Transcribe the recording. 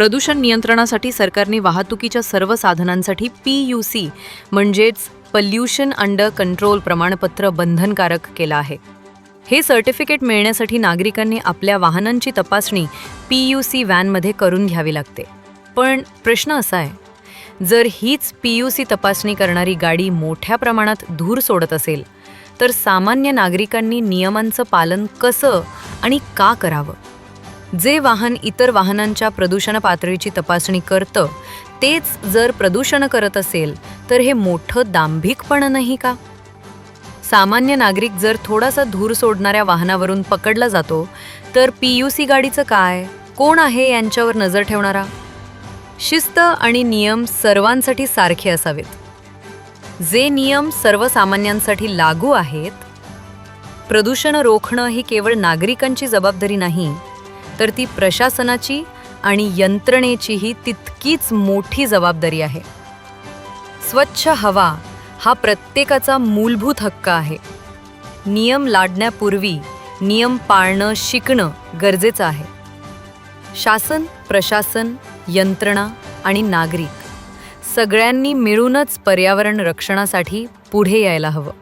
प्रदूषण नियंत्रणासाठी सरकारने वाहतुकीच्या सर्व साधनांसाठी पी यू सी म्हणजेच पल्युशन अंडर कंट्रोल प्रमाणपत्र बंधनकारक केलं आहे. हे सर्टिफिकेट मिळण्यासाठी नागरिकांनी आपल्या वाहनांची तपासणी पी यू सी व्हॅनमध्ये करून घ्यावी लागते. पण प्रश्न असा आहे जर हीच पी यू सी तपासणी करणारी गाडी मोठ्या प्रमाणात धूर सोडत असेल तर सामान्य नागरिकांनी नियमांचं पालन कसं आणि का करावं? जे वाहन इतर वाहनांच्या प्रदूषण पातळीची तपासणी करतं तेच जर प्रदूषण करत असेल तर हे मोठं दांभिकपण नाही का? सामान्य नागरिक जर थोडासा धूर सोडणाऱ्या वाहनावरून पकडला जातो तर पी यू सी गाडीचं काय? कोण आहे यांच्यावर नजर ठेवणारा? शिस्त आणि नियम सर्वांसाठी सारखे असावेत. जे नियम सर्वसामान्यांसाठी लागू आहेत प्रदूषण रोखणं ही केवळ नागरिकांची जबाबदारी नाही तर ती प्रशासनाची आणि यंत्रणेचीही तितकीच मोठी जबाबदारी आहे. स्वच्छ हवा हा प्रत्येकाचा मूलभूत हक्क आहे. नियम लाडण्यापूर्वी नियम पाळणं शिकणं गरजेचं आहे. शासन प्रशासन यंत्रणा आणि नागरिक सगळ्यांनी मिळूनच पर्यावरण रक्षणासाठी पुढे यायला हवं.